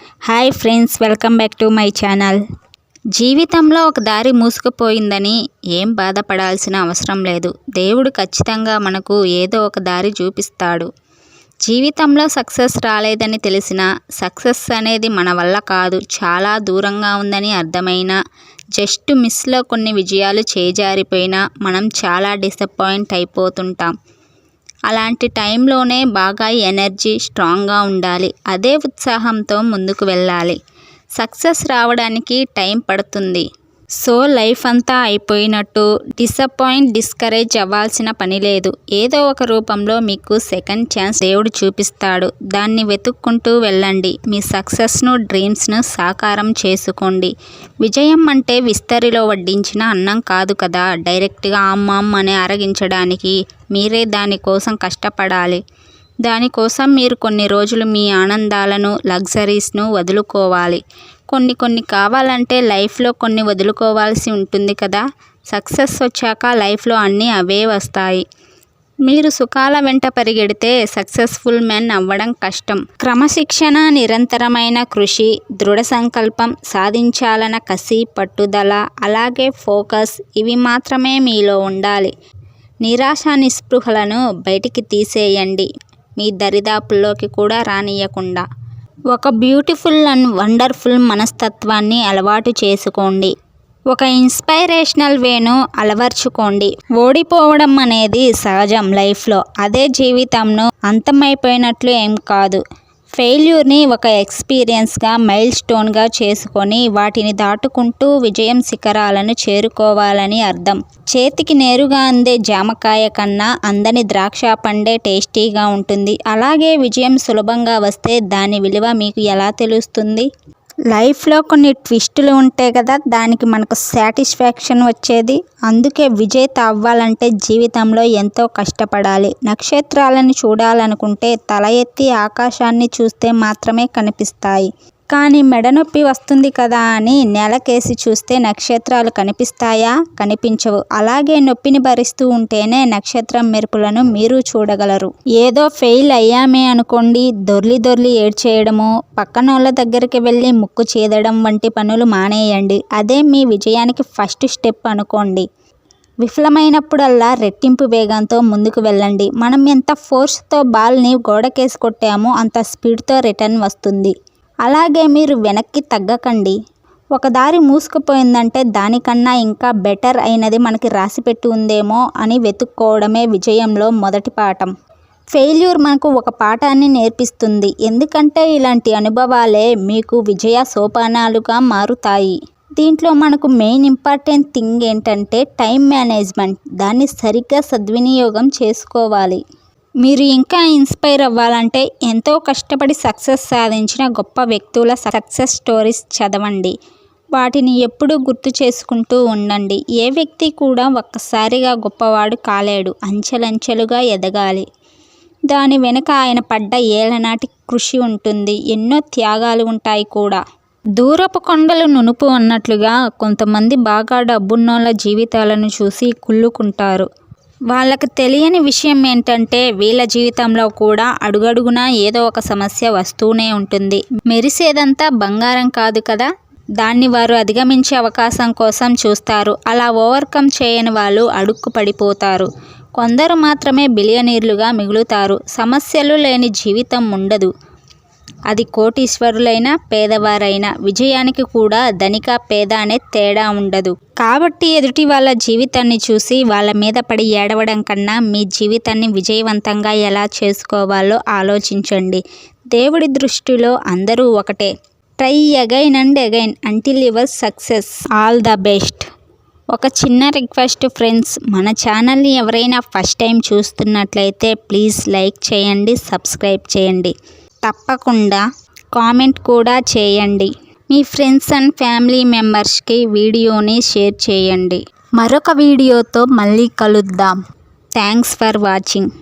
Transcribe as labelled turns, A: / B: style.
A: Hi friends welcome back to my channel. జీవితంలో ఒక దారి మూసుకుపోయిందని ఏం బాధపడాల్సిన అవసరం లేదు. దేవుడు ఖచ్చితంగా మనకు ఏదో ఒక దారి చూపిస్తాడు. జీవితంలో సక్సెస్ రాలేదని తెలిసిన సక్సెస్ అనేది మన వల్ల కాదు. చాలా దూరంగా ఉందని అర్థమైనా జస్ట్ మిస్లో కొన్ని విజయాలు చేజారిపోయినా మనం చాలా డిసప్పాయింట్ అయిపోతుంటాం. అలాంటి టైంలోనే బాగా ఎనర్జీ స్ట్రాంగ్గా ఉండాలి. అదే ఉత్సాహంతో ముందుకు వెళ్ళాలి. సక్సెస్ రావడానికి టైం పడుతుంది. సో లైఫ్ అంతా అయిపోయినట్టు డిసప్పాయింట్ డిస్కరేజ్ అవ్వాల్సిన పని లేదు. ఏదో ఒక రూపంలో మీకు సెకండ్ ఛాన్స్ దేవుడు చూపిస్తాడు. దాన్ని వెతుక్కుంటూ వెళ్ళండి. మీ సక్సెస్ను డ్రీమ్స్ను సాకారం చేసుకోండి. విజయం అంటే విస్తరిలో వడ్డించిన అన్నం కాదు కదా? డైరెక్ట్గా అమ్మమ్మ అని అరగించడానికి మీరే దానికోసం కష్టపడాలి. దానికోసం మీరు కొన్ని రోజులు మీ ఆనందాలను లగ్జరీస్ను వదులుకోవాలి. కొన్ని కొన్ని కావాలంటే లైఫ్లో కొన్ని వదులుకోవాల్సి ఉంటుంది కదా. సక్సెస్ వచ్చాక లైఫ్లో అన్నీ అవే వస్తాయి. మీరు సుఖాల వెంట పరిగెడితే సక్సెస్ఫుల్ మెన్ అవ్వడం కష్టం. క్రమశిక్షణ నిరంతరమైన కృషి దృఢ సంకల్పం సాధించాలన్న కసి పట్టుదల అలాగే ఫోకస్ ఇవి మాత్రమే మీలో ఉండాలి. నిరాశ నిస్పృహలను బయటికి తీసేయండి. మీ దరిదాపుల్లోకి కూడా రానియకుండా ఒక బ్యూటిఫుల్ అండ్ వండర్ఫుల్ మనస్తత్వాన్ని అలవాటు చేసుకోండి. ఒక ఇన్స్పైరేషనల్ వేను అలవర్చుకోండి. ఓడిపోవడం అనేది సహజం లైఫ్లో. అదే జీవితంను అంతమైపోయినట్లు ఏం కాదు. ఫెయిల్యూర్ని ఒక ఎక్స్పీరియన్స్గా మైల్ స్టోన్గా చేసుకొని వాటిని దాటుకుంటూ విజయం శిఖరాలను చేరుకోవాలని అర్థం. చేతికి నేరుగా అందే జామకాయ కన్నా అందని ద్రాక్ష పండే టేస్టీగా ఉంటుంది. అలాగే విజయం సులభంగా వస్తే దాని విలువ మీకు ఎలా తెలుస్తుంది? లైఫ్లో కొన్ని ట్విస్టులు ఉంటాయి కదా దానికి మనకు సాటిస్ఫాక్షన్ వచ్చేది. అందుకే విజేత అవ్వాలంటే జీవితంలో ఎంతో కష్టపడాలి. నక్షత్రాలను చూడాలనుకుంటే తల ఎత్తి ఆకాశాన్ని చూస్తే మాత్రమే కనిపిస్తాయి. కానీ మెడనొప్పి వస్తుంది కదా అని నెలకేసి చూస్తే నక్షత్రాలు కనిపిస్తాయా? కనిపించవు. అలాగే నొప్పిని భరిస్తూ ఉంటేనే నక్షత్రం మెరుపులను మీరు చూడగలరు. ఏదో ఫెయిల్ అయ్యామే అనుకోండి దొర్లి దొర్లి ఏడ్చేయడము పక్కనోళ్ళ దగ్గరికి వెళ్ళి ముక్కు చేదడం వంటి పనులు మానేయండి. అదే మీ విజయానికి ఫస్ట్ స్టెప్ అనుకోండి. విఫలమైనప్పుడల్లా రెట్టింపు వేగంతో ముందుకు వెళ్ళండి. మనం ఎంత ఫోర్స్తో బాల్ని గోడకేసి కొట్టామో అంత స్పీడ్తో రిటర్న్ వస్తుంది. అలాగే మీరు వెనక్కి తగ్గకండి. ఒక దారి మూసుకుపోయిందంటే దానికన్నా ఇంకా బెటర్ అయినది మనకి రాసిపెట్టి ఉందేమో అని వెతుక్కోవడమే విజయంలో మొదటి పాఠం. ఫెయిల్యూర్ మనకు ఒక పాఠాన్ని నేర్పిస్తుంది. ఎందుకంటే ఇలాంటి అనుభవాలే మీకు విజయ సోపానాలుగా మారుతాయి. దీంట్లో మనకు మెయిన్ ఇంపార్టెంట్ థింగ్ ఏంటంటే టైం మేనేజ్మెంట్. దాన్ని సరిగ్గా సద్వినియోగం చేసుకోవాలి. మీరు ఇంకా ఇన్స్పైర్ అవ్వాలంటే ఎంతో కష్టపడి సక్సెస్ సాధించిన గొప్ప వ్యక్తుల సక్సెస్ స్టోరీస్ చదవండి. వాటిని ఎప్పుడూ గుర్తు చేసుకుంటూ ఉండండి. ఏ వ్యక్తి కూడా ఒక్కసారిగా గొప్పవాడు కాలేడు. అంచెలంచెలుగా ఎదగాలి. దాని వెనుక ఆయన పడ్డ ఏళ్ళనాటి కృషి ఉంటుంది. ఎన్నో త్యాగాలు ఉంటాయి కూడా. దూరపు కొండలు నునుపు అన్నట్లుగా కొంతమంది బాగా డబ్బున్నోళ్ళ జీవితాలను చూసి కుళ్ళుకుంటారు. వాళ్ళకి తెలియని విషయం ఏంటంటే వీళ్ళ జీవితంలో కూడా అడుగడుగునా ఏదో ఒక సమస్య వస్తూనే ఉంటుంది. మెరిసేదంతా బంగారం కాదు కదా? దాన్ని వారు అధిగమించే అవకాశం కోసం చూస్తారు. అలా ఓవర్కమ్ చేయని వాళ్ళు అడుక్కు పడిపోతారు. కొందరు మాత్రమే బిలియనీర్లుగా మిగులుతారు. సమస్యలు లేని జీవితం ఉండదు. అది కోటీశ్వరులైనా పేదవారైనా విజయానికి కూడా ధనిక పేద అనే తేడా ఉండదు. కాబట్టి ఎదుటి వాళ్ళ జీవితాన్ని చూసి వాళ్ళ మీద పడి ఏడవడం కన్నా మీ జీవితాన్ని విజయవంతంగా ఎలా చేసుకోవాలో ఆలోచించండి. దేవుడి దృష్టిలో అందరూ ఒకటే. Try again and again until your success. All the best. ఒక చిన్న రిక్వెస్ట్ ఫ్రెండ్స్ మన ఛానల్ని ఎవరైనా ఫస్ట్ టైం చూస్తున్నట్లయితే ప్లీజ్ లైక్ చేయండి సబ్స్క్రైబ్ చేయండి. తప్పకుండా కామెంట్ కూడా చేయండి. మీ ఫ్రెండ్స్ అండ్ ఫ్యామిలీ మెంబర్స్కి వీడియోని షేర్ చేయండి. మరొక వీడియోతో మళ్ళీ కలుద్దాం. Thanks for watching.